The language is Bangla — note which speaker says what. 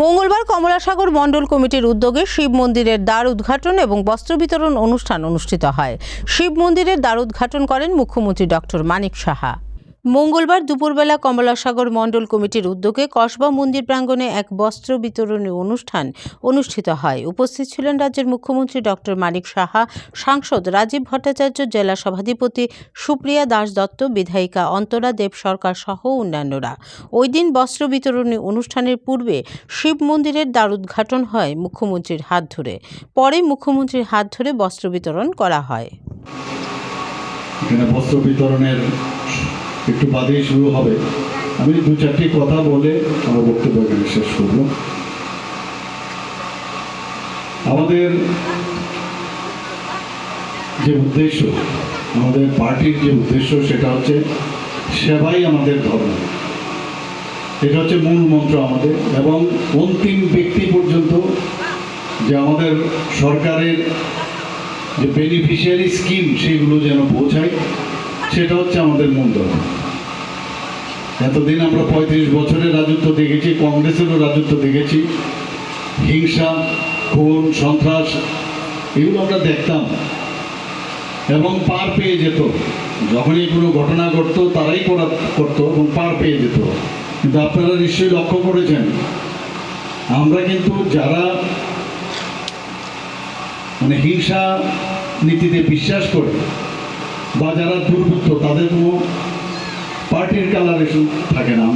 Speaker 1: মঙ্গলবার কমলাসাগর মণ্ডল কমিটির উদ্যোগে শিব মন্দিরের দ্বার উদ্ঘাটন এবং বস্ত্র বিতরণ অনুষ্ঠান অনুষ্ঠিত হয়। শিব মন্দিরের দ্বার উদ্ঘাটন করেন মুখ্যমন্ত্রী ডক্টর মানিক সাহা। মঙ্গলবার দুপুরবেলা কমলাসাগর মণ্ডল কমিটির উদ্যোগে কসবা মন্দির প্রাঙ্গণে এক বস্ত্র বিতরণী অনুষ্ঠান অনুষ্ঠিত হয়। উপস্থিত ছিলেন রাজ্যের মুখ্যমন্ত্রী ডক্টর মানিক সাহা, সাংসদ রাজীব ভট্টাচার্য, জেলা সভাধিপতি সুপ্রিয়া দাস দত্ত, বিধায়িকা অন্তরা দেব সরকার সহ অন্যান্যরা। ওই দিন বস্ত্র বিতরণী অনুষ্ঠানের পূর্বে শিব মন্দিরের দ্বার উদ্ঘাটন হয় মুখ্যমন্ত্রীর হাত ধরে। পরে মুখ্যমন্ত্রীর হাত ধরে বস্ত্র বিতরণ করা হয়।
Speaker 2: একটু বাদেই শুরু হবে। আমি দু চারটি কথা বলে আমার বক্তব্য এখানে শেষ করব। আমাদের যে উদ্দেশ্য, আমাদের পার্টির যে উদ্দেশ্য, সেটা হচ্ছে সেবাই আমাদের ধর্ম। এটা হচ্ছে মূল মন্ত্র আমাদের এবং অন্তিম ব্যক্তি পর্যন্ত যে আমাদের সরকারের যে বেনিফিশিয়ারি স্কিম সেগুলো যেন পৌঁছায়, সেটা হচ্ছে আমাদের মূল ধর্ম। এতদিন আমরা পঁয়ত্রিশ বছরের রাজত্ব দেখেছি, কংগ্রেসেরও রাজত্ব দেখেছি। হিংসা, খুন, সন্ত্রাস, এগুলো আমরা দেখতাম। এবং পার পেয়ে যেত। যখনই কোনো ঘটনা ঘটতো, তারাই করা করতো এবং পার পেয়ে যেত। কিন্তু আপনারা নিশ্চয়ই লক্ষ্য করেছেন, আমরা কিন্তু যারা মানে হিংসা নীতিতে বিশ্বাস করে বা যারা দুর্বৃত্ত, তাদের কোনো পার্টির কালারেশন থাকে না।